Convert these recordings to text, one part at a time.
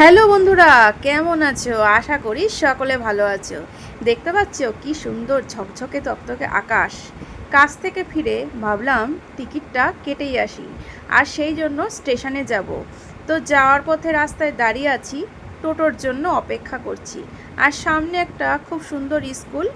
Hello বন্ধুরা, কেমন আছো? আশা করি সকলে ভালো আছো। দেখতে পাচ্ছ কি সুন্দর ঝকঝকে তকতকে আকাশ। কাজ থেকে ফিরে ভাবলাম টিকিটটা কেটেই আসি, আর সেই জন্য স্টেশনে যাব। তো যাওয়ার পথে রাস্তায় দাঁড়িয়ে আছি, টোটোর জন্য অপেক্ষা করছি। আর সামনে একটা খুব সুন্দর স্কুল,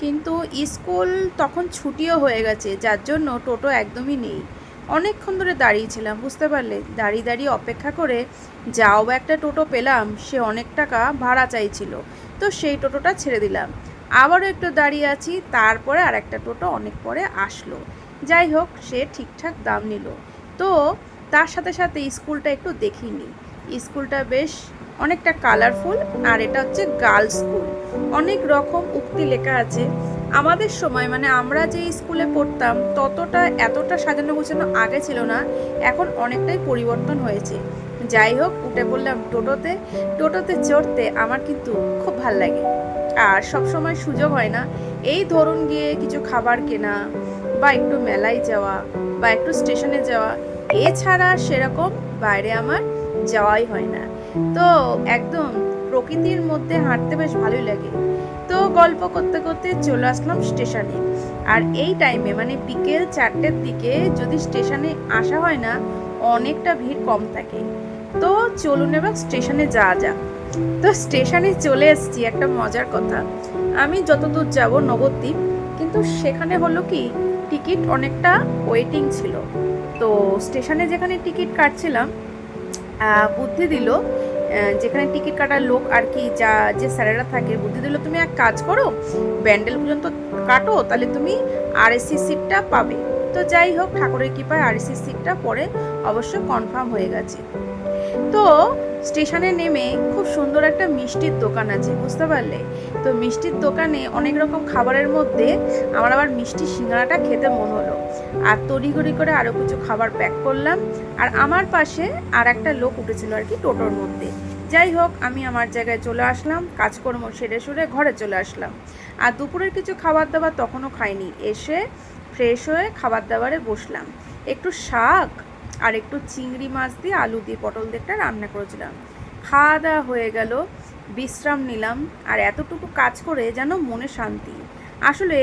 কিন্তু স্কুল তখন ছুটিও হয়ে গেছে, যার জন্য টোটো একদমই নেই। অনেকক্ষণ ধরে দাঁড়িয়েছিলাম বুঝতে পারলে? দাঁড়িয়ে দাঁড়িয়ে অপেক্ষা করে যাও একটা টোটো পেলাম, সে অনেক টাকা ভাড়া চাইছিল। তো সেই টোটোটা ছেড়ে দিলাম। আবারও একটু দাঁড়িয়ে আছি, তারপরে আর একটা টোটো অনেক পরে আসলো। যাই হোক, সে ঠিকঠাক দাম নিল। তো তার সাথে সাথে স্কুলটা একটু দেখিনি স্কুলটা বেশ অনেকটা কালারফুল আর এটা হচ্ছে গার্লস স্কুল অনেক রকম উক্তি লেখা আছে। আমাদের সময় মানে আমরা যে স্কুলে পড়তাম, ততটা, এতটা সাজানো গোছানো আগে ছিল না, এখন অনেকটাই পরিবর্তন হয়েছে। যাই হোক, উঠে পড়লাম টোটোতে টোটোতে চড়তে আমার কিন্তু খুব ভালো লাগে। আর সব সময় সুযোগ হয় না, এই ধরুন গিয়ে কিছু খাবার কেনা, বা একটু মেলায় যাওয়া, বা একটু স্টেশনে যাওয়া, এছাড়া সেরকম বাইরে আমার যাওয়াই হয় না। তো একদম প্রকৃতির মধ্যে হাঁটতে বেশ ভালোই লাগে। তো গল্প করতে করতে চলে আসলাম স্টেশনে। আর এই টাইমে মানে বিকেল চারটের দিকে যদি স্টেশনে আসা হয় না, অনেকটা ভিড় কম থাকে। তো চলুন এবার স্টেশনে যাওয়া যাক। তো স্টেশনে চলে এসেছি একটা মজার কথা। আমি যতদূর যাব নবদ্বীপ কিন্তু সেখানে হলো কি, টিকিট অনেকটা ওয়েটিং ছিল। তো স্টেশনে যেখানে টিকিট কাটছিলাম বুদ্ধি দিল যেখানে টিকিট কাটার লোক আর কি যা, যে স্যারেরা থাকে, বুদ্ধি দিল, তুমি এক কাজ করো, ব্যান্ডেল পর্যন্ত কাটো, তাহলে তুমি আর এসি সিটটা পাবে। তো যাই হোক, ঠাকুরের কৃপায় আরএসসি সিটটা পরে অবশ্য কনফার্ম হয়ে গেছে। তো স্টেশনে নেমে খুব সুন্দর একটা মিষ্টির দোকান আছে, বুঝতে পারলে? তো মিষ্টির দোকানে অনেক রকম খাবারের মধ্যে আমার আবার মিষ্টি সিঙ্গারাটা খেতে মন হলো। আর তড়িঘড়ি করে আরও কিছু খাবার প্যাক করলাম, আর আমার পাশে আর একটা লোক উঠেছিল আর কি টোটোর মধ্যে। যাই হোক, আমি আমার জায়গায় চলে আসলাম, কাজকর্ম সেরে সুরে ঘরে চলে আসলাম। আর দুপুরের কিছু খাবার দাবার তখনও খাইনি, এসে ফ্রেশ হয়ে খাবার দাবারে বসলাম। একটু শাক আর একটু চিংড়ি মাছ দিয়ে আলু দিয়ে পটল দিয়ে একটা রান্না করেছিলাম। খাওয়া দাওয়া হয়ে গেল, বিশ্রাম নিলাম আর এতটুকু কাজ করে যেন মনে শান্তি। আসলে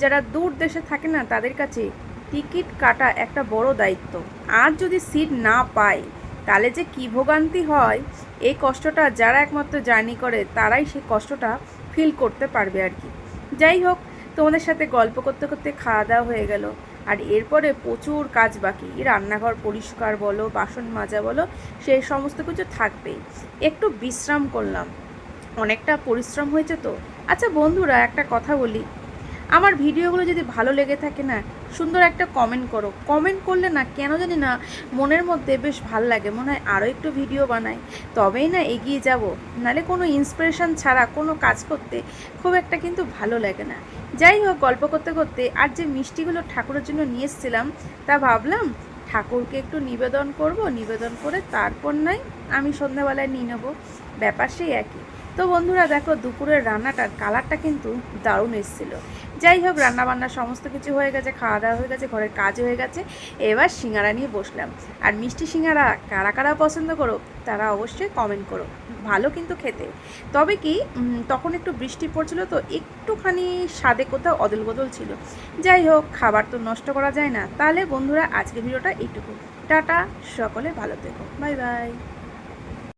যারা দূর দেশে থাকে না, তাদের কাছে টিকিট কাটা একটা বড় দায়িত্ব। আর যদি সিট না পায় তাহলে যে কী ভোগান্তি হয়? এই কষ্টটা যারা একমাত্র জার্নি করে, তারাই সেই কষ্টটা ফিল করতে পারবে আর কি। যাই হোক তোমাদের সাথে গল্প করতে করতে খাওয়া দাওয়া হয়ে গেল। আর এরপরে প্রচুর কাজ বাকি। রান্নাঘর পরিষ্কার বলো, বাসন মাজা বলো সেই সমস্ত কিছু থাকবেই। একটু বিশ্রাম করলাম। অনেকটা পরিশ্রম হয়েছে তো? আচ্ছা বন্ধুরা, একটা কথা বলি। আমার ভিডিওগুলো যদি ভালো লেগে থাকে না, সুন্দর একটা কমেন্ট করো। কমেন্ট করলে না, কেন জানি না মনের মধ্যে বেশ ভালো লাগে, মনে হয় আরও একটু ভিডিও বানাই। তবেই না এগিয়ে যাব। নালে কোনো ইন্সপিরেশন ছাড়া, কোনো কাজ করতে খুব একটা কিন্তু ভালো লাগে না। যাই হোক, গল্প করতে করতে আর যে মিষ্টিগুলো ঠাকুরের জন্য নিয়ে এসেছিলাম, তা ভাবলাম ঠাকুরকে একটু নিবেদন করব, নিবেদন করে তারপর নাই আমি সন্ধ্যাবেলায় নিয়ে নেব। ব্যাপার সেই একই। তো বন্ধুরা দেখো, দুপুরের রান্নাটার কালারটা কিন্তু দারুণ এসেছিল। যাই হোক, রান্নাবান্না সমস্ত কিছু হয়ে গেছে খাওয়া দাওয়া হয়ে গেছে, ঘরের কাজ হয়ে গেছে। এবার সিঙ্গারা নিয়ে বসলাম। আর মিষ্টি সিঙ্গারা কারা কারা পছন্দ করো, তারা অবশ্যই কমেন্ট করো। ভালো কিন্তু খেতে। তবে কি তখন একটু বৃষ্টি পড়ছিল তো একটুখানি স্বাদে কোথাও অদল বদল ছিল। যাই হোক, খাবার তো নষ্ট করা যায় না। তাহলে বন্ধুরা আজকে ভিডিওটা এইটুকু। টাটা, সকলে ভালো থেকো। Bye bye.